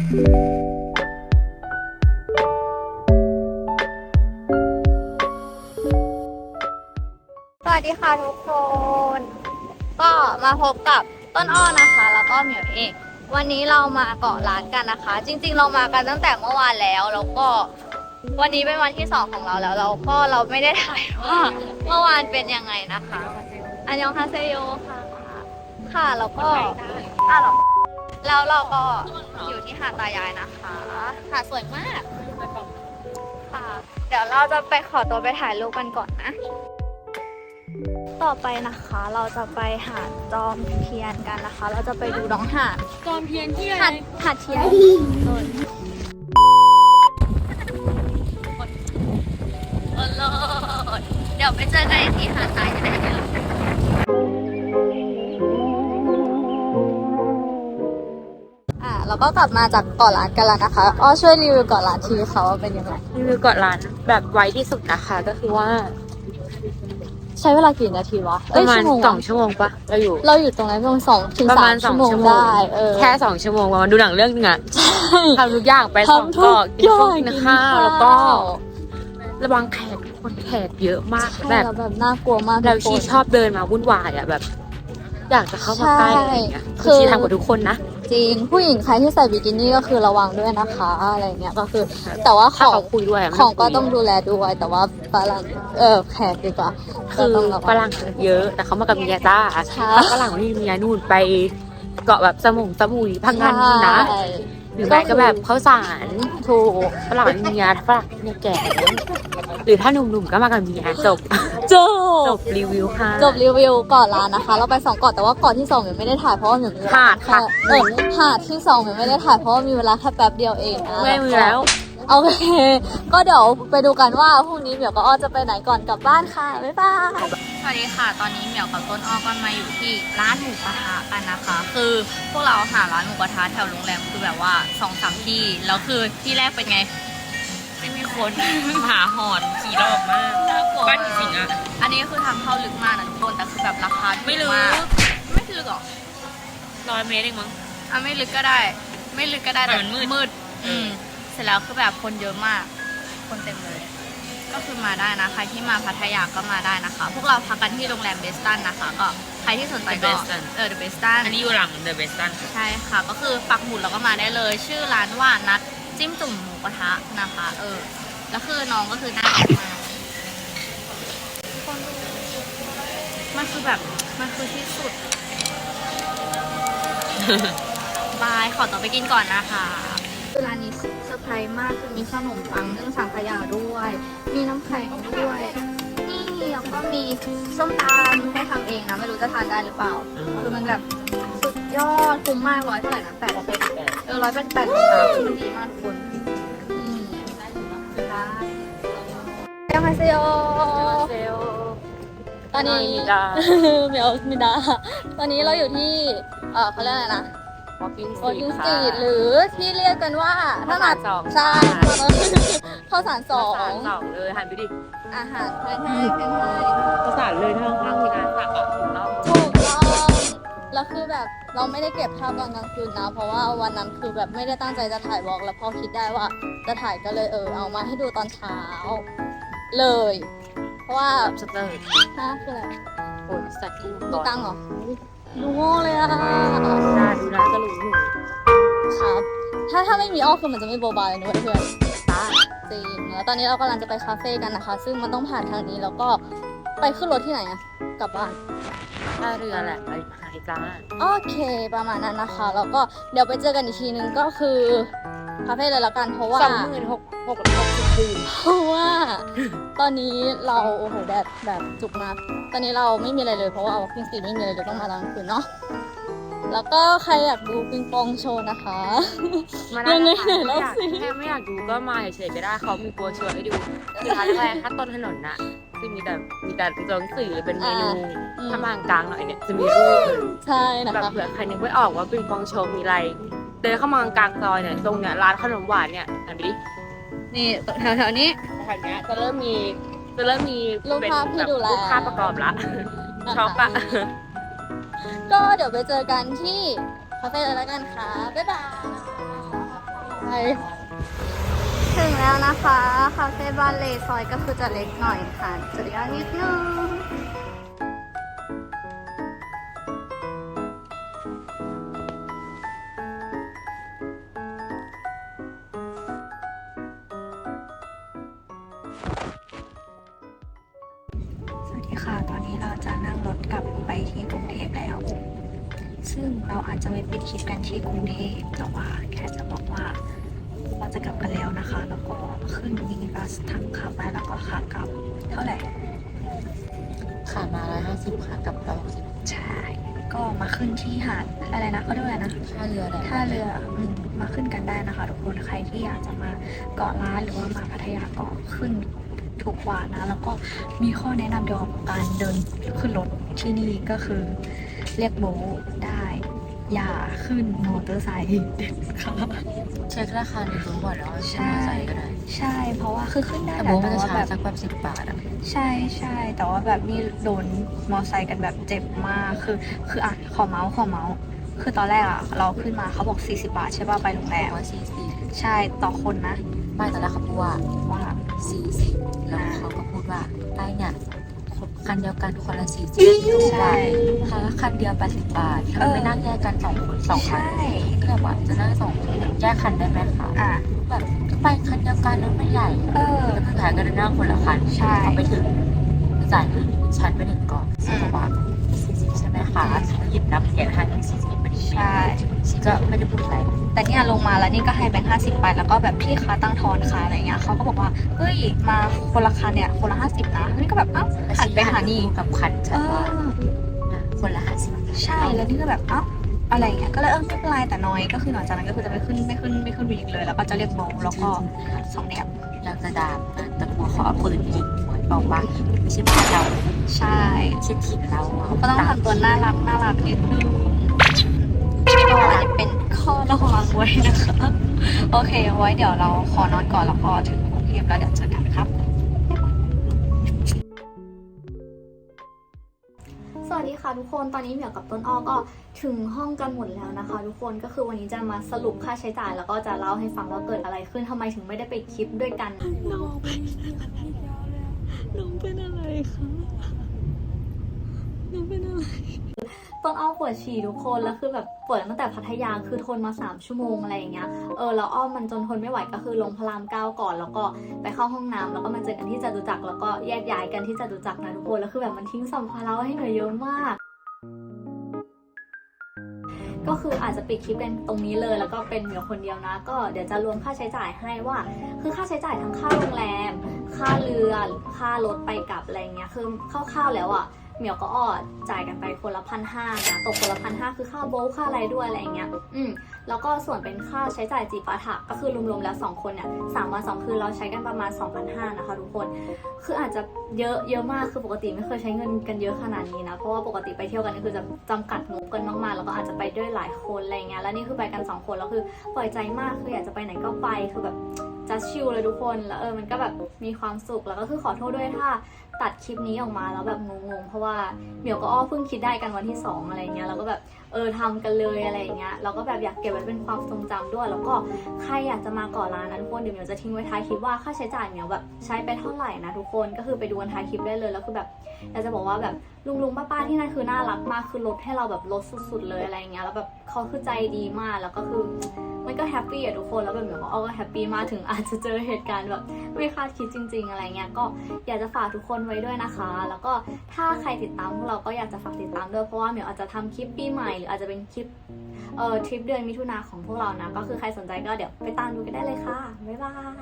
สวัสดีค่ะทุกคน ก็มาพบกับต้นอ้อนะคะ แล้วก็เหมียวเองวันนี้เรามาเกาะร้านกันนะคะ จริง ๆ เรามากันตั้งแต่เมื่อวานแล้วแล้วก็วันนี้เป็นวันที่สองของเราแล้ว เราก็เราไม่ได้ถ่ายว่าเมื่อวานเป็นยังไงนะคะ อันยองฮาเซโยค่ะ ค่ะแล้วก็อะเหรอ แล้วเราก็อยู่ที่หาดตายายนะคะ หาดสวยมากค่ะเดี๋ยวเราจะไปขอตัวไปถ่ายรูปกันก่อนนะ ต่อไปนะคะเราจะไปหาดจอมเทียนกันนะคะ เราจะไปดูน้องหาดจอมเพียนที่อะหาไรดหาดเทียนโดนโอ้โลดเดี๋ยวไปเจอกันอีกทีหาดทรายจะ ได้ไปเลยอะเราก็กลับมาจากเกาะล้านกันแล้วนะคะอ้อช่วยรีวิวเกาะล้านทีเขาว่าเป็นยังไงรีวิวเกาะล้านแบบไวที่สุดนะคะก็คือว่า ใช้เวลากี่นาทีวะประมาณเยชั่วโงสองชั่วโมงปะเราอยู่ เราอยู่ตรงนั้นประมาณสองถึงประสามาณมสอชั่งวโมงชั่วโมงได้เออแค่สองชั่วโมงประมาณดูหนังเรื่องนึงอะใช่ทำทุกอย่างไปสองทำทุกเกาะกินอย่าข้าวงกินกินข้าวข้าวแล้วก็ ระวังแขกคนแขกเยอะมากใช่แบบแล้วแบบน่ากลัวมากเราทุกชีคนชอบเดินมาวุ่นวายอะแบบ อยากจะเข้ามาใกล้อะไรอย่างเงี้ยใช่คือชีคือทำกับทุกคนนะ จริง ผู้หญิงใครที่ใส่บิกินี่ก็คือระวังด้วยนะคะอะไรเงี้ยก็คือ แต่ว่าขถ้าองเขาคุยด้วยะไม่ของก็คุยต้องดูแลด้วยแต่ว่าฝรั่งเออแขกดีกว่าคือก็ต้องระฝวัง รั่งเยอะ แต่เขามากับเมียจ้าใช่ ฝรั่งไม่มีเมียนู่นไปเกาะแบบสมุงสมุยพังงานนี่นะใช่ หรือไม่ก็แบบข้าวสารถูกฝรั่งมีเมียฝรั่งเนี่ยแก่ หรือถ้าหนุ่มๆก็มากับเมียจบ จจบบรีวิวค่ะ จบรีวิวเกาะล้านนะคะ เราไปสองเกาะแต่ว่าเกาะที่สองยังไม่ได้ถ่ายเพราะว่าหนูมีเวลหาดแค่ค่ะ เออหาดที่สองยังไม่ได้ถ่ายเพราะว่ามีเวลาแค่แป๊บเดียวเองนะ ไม่มีแล้ว โอเค ก็เดี๋ยวไปดูกันว่าพรุ่งนี้เหมียวกับอ้อจะไปไหนก่อนกลับบ้านค่ะ บ๊ายบาย สวัสดีค่ะ ตอนนี้เหมียวกับต้นอ้อก็มาอยู่ที่ร้านหมูกระทะกันนะคะ คือพวกเราหาร้านหมูกระทะแถวโรงแรมคือแบบว่าสองสามที่ แล้วคือที่แรกเป็นไงไม่มีคนหาหอนขี่รอบมากน่ากลัวบ้านจริงๆอะอันนี้คือทางเข้าลึกมากนะทุกคนแต่คือแบบราคาถูไม่ลึกากไม่ลึกหรอร้อยเมตรเองมั้ง อะไม่ลึกก็ได้ ไม่ลึกก็ได้แต่มันมืด มืดอืมเสร็จแล้วคือแบบคนเยอะมาก คนเต็มเลย ก็คือมาได้นะใครที่มาพัทยาก็มาได้นะคะ พวกเราพักกันที่โรงแรมเบสตันนะคะ ก็ใครที่สนใจก็ The Bestan เออเดอะเบสตัน อันนี้อยู่หลังเดอะเบสตัน ใช่ค่ะ ก็คือปักหมุดแล้วก็มาได้เลย ชื่อร้านว่านัด จิ้มจุ่มหมูกระทะนะคะ เออ แล้วคือน้องก็คือน่ารักมากคนดูมันคือแบบ มันคือที่สุด บาย ขอตัวไปกินก่อนนะคะคือร้านนี้เซอร์ไพรส์มากคือมีขนมปังนึ่งสังขยาด้วย มีน้ำแข็งด้วย นี่แล้วก็มีส้มตำให้ทำเองนะ ไม่รู้จะทานได้หรือเปล่า คือมันแบบ ยอดคุ้มมากร้อยเท่าไหร่นะแปดเออร้อยแปดแปดเลยนะคือมันดีมากทุกคนอืมค่ะยามาเซโยเซลตอนนี้มิดาเมียวมิดา ตอนนี้เราอยู่ที่เออเขาเรียกอะไรนะวอล์กิ้งสวอตรีกิ้งทสตรีทหรือที่เรียกกันว่าถ้ามาสองใช่ข้าวสารสองสองเลยหันไปดิอาหารไทยให้เป็นไทยภาษาเลยทางข้างที่ร้านสักอะถูกต้องถูกต้อง แล้วคือแบบเราไม่ได้เก็บภาพตอนกลางคืนนะ เพราะว่าวันนั้นคือแบบไม่ได้ตั้งใจจะถ่ายวอล์กแล้วพอคิดได้ว่าจะถ่ายก็เลยเออเอามาให้ดูตอนเช้า เลย เพราะว่าสเตอร์ฮะคืออะไรโอ้ยสัตว์ที่มีตังค์เหรอดูโง่เลยอะน่าดูนะจะรู้หนูครับ ถ้าถ้าไม่มีอ้อคือมันจะไม่โบบายเลยนะเพื่อนตาจริงแล้วตอนนี้เรากำลังจะไปคาเฟ่กันนะคะ ซึ่งมันต้องผ่านทางนี้แล้วก็ไปขึ้นรถที่ไหนอะกลับบ้านท่าเรือแหละไปหาย จ้า โอเคประมาณนั้นนะคะ แล้วก็เดี๋ยวไปเจอกันอีกทีนึงก็คือคาเฟ่เลยละกันเพราะว่าสองหมื่นหกหกหกสิบคืนเพราะว่า ตอนนี้เราโอ้โหแบบแบบจุกมากตอนนี้เราไม่มีอะไรเลยเพราะว่าเอาพิงสีไม่มีอะไรเลยต้องมาตอนกลางคืนเนาะแล้วก็ใครอยากดูปิงปองโชว์นะคะมาได้ยังไงนะคะไหนเล่าสิ แค่ไม่อยากดูก็มาเฉยๆก็ได้เขามีโปรชัวร์ให้ดูคือร้านแรกถ้าต้นถนนน่ะ คือมีแต่มีแต่ตัวหนังสือเป็นเมนูอืมถ้ามากลางหน่อยเนี่ยจะมีรูปใช่นะแบบคะเผื่อใครนึกไม่ออกว่าปิงปองโชว์มีอะไรเดินเข้ามากลางซอยเนี่ยตรงเนี่ยร้านขนมหวานเนี่ยหันไปดินี่แถวแถวๆนี้ แถวเนี้ยจะเริ่มมีจะเริ่มมีรูปภาพให้ดูแล รูปภาพประกอบละนะคะช็อกอะ ก็เดี๋ยวไปเจอกันที่คาเฟ่เลยละกันค่ะ บ๊ายบายถึง แล้วนะคะคาเฟ่บ้านเลซอยก็คือจะเล็กหน่อยค่ะจะยาวนิดนึงสวัสดีค่ะ ตอนนี้เราจะนั่งรถกลับไปที่กรุงเทพแล้ว ซึ่งเราอาจจะไม่ปิดคลิปกันที่กรุงเทพแต่ว่าแค่จะบอกว่า จะกลับกันแล้วนะคะ แล้วก็ขึ้นมินิบัสทั้งขาไปแล้วก็ขากลับ เท่าไหร่ขามาร้อยห้าสิบค่ะกับร้อยหกสิบใช่ก็มาขึ้นที่หาดอะไรนะเขาเรียกว่าอะไรนะค่าเรือแหละท่าเรืออืมมาขึ้นกันได้นะคะ ทุกคนใครที่อยากจะมาเกาะล้านหรือว่ามาพัทยาก็ขึ้นถูกกว่านะ แล้วก็มีข้อแนะนำเกี่ยวกับการเดินขึ้นรถที่นี่ก็คือเรียกโบทได้ อย่าขึ้นมอเตอร์ไซค์เด็ดขาดเช็คราคาในรู้ก่อนแล้วว่าใช่ใส่ก็ได้ใช่ เพราะว่าคือขึ้นได้แต่แหโบละมันแต่จะว่าชาแบร์บจสักแบบสิบบาทอะใช่ใช่แต่ว่าแบบนี่โดนมอไซค์กันแบบเจ็บมากคือ คืออะขอเมาส์ขอเมาส์คือตอนแรกอะเราขึ้นมาเขาบอก 40 บาทใช่ป่ะไปโรงแรมร้อยสี่สิบใช่ต่อคนนะไม่ตอนแรกเขาพูดว่าว่าสี่สิบแล้วเขาก็พูดว่าไอ้เนี่ย คันเดียวกันคนละสี่สิบถูกใช่ป่ะถ้าคันเดียวแปดสิบบาทถ้ามันไม่นั่งแยกกันสองคนสองคันใช่ก็แบบว่าจะนั่งสองคนแยกคันได้ไหมคะอะแบบไปคันเดียวกันแล้วไม่ใหญ่เออแล้วสุดท้ายก็ได้นั่งคนละคันใช่พอไปถึงจ่ายเงินชั้นไปถึงก่อนซึ่งบอกว่าสี่สิบใช่ไหมคะฉันหยิบนับเหรียญให้สี่สิบพอดีใช่ ฉันก็ไม่ได้พูดอะไร แต่เนี่ยลงมาแล้วนี่ก็ให้แบงค์ห้าสิบไปแล้วก็แบบพี่ค้าตั้งทอนค่ะอะไรเงี้ยเขาก็บอกว่าเฮ้ยมาคนละคันเนี่ยคนละห้าสิบนะนี่ก็แบบเอ้าหันไปหานี่กับคันเอฉันว่าอคนละห้าสิบใช่แล้วนี่ก็แบบเอ้าอะไรเงี้ยก็เลยเออไม่เป็นไรแต่น้อยก็คือหลังจากนั้นก็คือจะไม่ขึ้นไม่ขึ้นไม่ขึ้นวีกเลย แล้วก็จะเรียกโบทแล้วก็สองแนบอยากจะด่านะแต่กลัวเขาเอาปืนยิงหัวบอกว่าไม่ใช่บ้านเราใช่ไม่ใช่ถิ่นเราอะก็ต้องทำตัวน่ารักน่ารักนิดนึง ก็เป็นข้อระวังไว้นะคะ โอเคเอาไว้เดี๋ยวเราขอนอนก่อนแล้วพอถึงกรุงเทพแล้วเดี๋ยวเจอกันครับ สวัสดีค่ะทุกคนตอนนี้เหมียวกับต้นอ้อก็ถึงห้องกันหมดแล้วนะคะ ทุกคนก็คือวันนี้จะมาสรุปค่าใช้จ่ายแล้วก็จะเล่าให้ฟังว่าเกิดอะไรขึ้นทำไมถึงไม่ได้ไปคลิปด้วยกัน น้องเป็นน้องเป็นอะไรคะ น้องเป็นอะไรต้นอ้อมปวดฉี่ทุกคนแล้วคือแบบปวดตั้งแต่พัทยาคือทนมา 3 ชั่วโมงอะไรอย่างเงี้ยเออแล้วอ้อมมันจนทนไม่ไหวก็คือลงพระรามเก้าก่อน แล้วก็ไปเข้าห้องน้ำแล้วก็มาเจอกันที่จตุจักรแล้วก็แยกย้ายกันที่จตุจักรนะทุกคนแล้วคือแบบมันทิ้งสัมภาระให้หนูเยอะมากก็คืออาจจะปิดคลิปเป็นตรงนี้เลย แล้วก็เป็นเหมียวคนเดียวนะ ก็เดี๋ยวจะรวมค่าใช้จ่ายให้ว่า คือค่าใช้จ่ายทั้งค่าโรงแรม ค่าเรือ ค่ารถไปกลับอะไรเงี้ยคือคร่าวๆแล้วอะ เหมียวก็ออดจ่ายกันไปคนละพันห้านะตกคนละพันห้าคือค่าโบลค่าอะไรด้วยอะไรเงี้ยอืมแล้วก็ส่วนเป็นค่าใช้จ่ายจีปาถะก็คือรวมๆแล้ว 2 คนเนี่ยสามวันสองคืนเราใช้กันประมาณ 2,500นะคะทุกคน คืออาจจะเยอะเยอะมากคือปกติไม่เคยใช้เงินกันเยอะขนาดนี้นะ เพราะว่าปกติไปเที่ยวกันก็คือจะจำกัดงบกันมากๆ แล้วก็อาจจะไปด้วยหลายคนอะไรเงี้ยแล้วนี่คือไปกันสองคนแล้วคือปล่อยใจมากคืออยากจะไปไหนก็ไปคือแบบจะชิลเลยทุกคน แล้วเออมันก็แบบมีความสุขแล้วก็คือขอโทษด้วยถ้า ตัดคลิปนี้ออกมาแล้วแบบงงๆ เพราะว่าเหมียวก็อ้อเพิ่งคิดได้กันวันที่สองอะไรเงี้ยแล้วก็แบบเออทำกันเลยอะไรเงี้ยเราก็แบบอยากเก็บไว้เป็นความทรงจำด้วย แล้วก็ใครอยากจะมาก่อร้านนะทุกคนเดี๋ยวเหมียวจะทิ้งไว้ท้ายคลิปว่าค่าใช้จ่ายเหมียวแบบใช้ไปเท่าไหร่นะทุกคนก็คือไปดูกันท้ายคลิปได้เลยแล้วคือแบบอยากจะบอกว่าแบบลุงลุงป้าป้าที่นั่นคือน่ารักมากคือลดให้เราแบบลดสุด ๆ เลยอะไรเงี้ยแล้วแบบเขาคือใจดีมากแล้วก็คือ มันก็แฮปปี้อะทุกคนแล้วแบบเหมียวก็เอาก็แฮปปี้มาถึงอาจจะเจอเหตุการณ์แบบไม่คาดคิดจริง ๆ อะไรเงี้ยก็อยากจะฝากทุกคนไว้ด้วยนะคะ แล้วก็ถ้าใครติดตามพวกเราก็อยากจะฝากติดตามด้วยเพราะว่าเหมียวอาจจะทำคลิปปีใหม่หรืออาจจะเป็นคลิปเอ่อทริปเดือนมิถุนาของพวกเรานะก็คือใครสนใจก็เดี๋ยวไปตามดูกันได้เลยค่ะบ๊ายบาย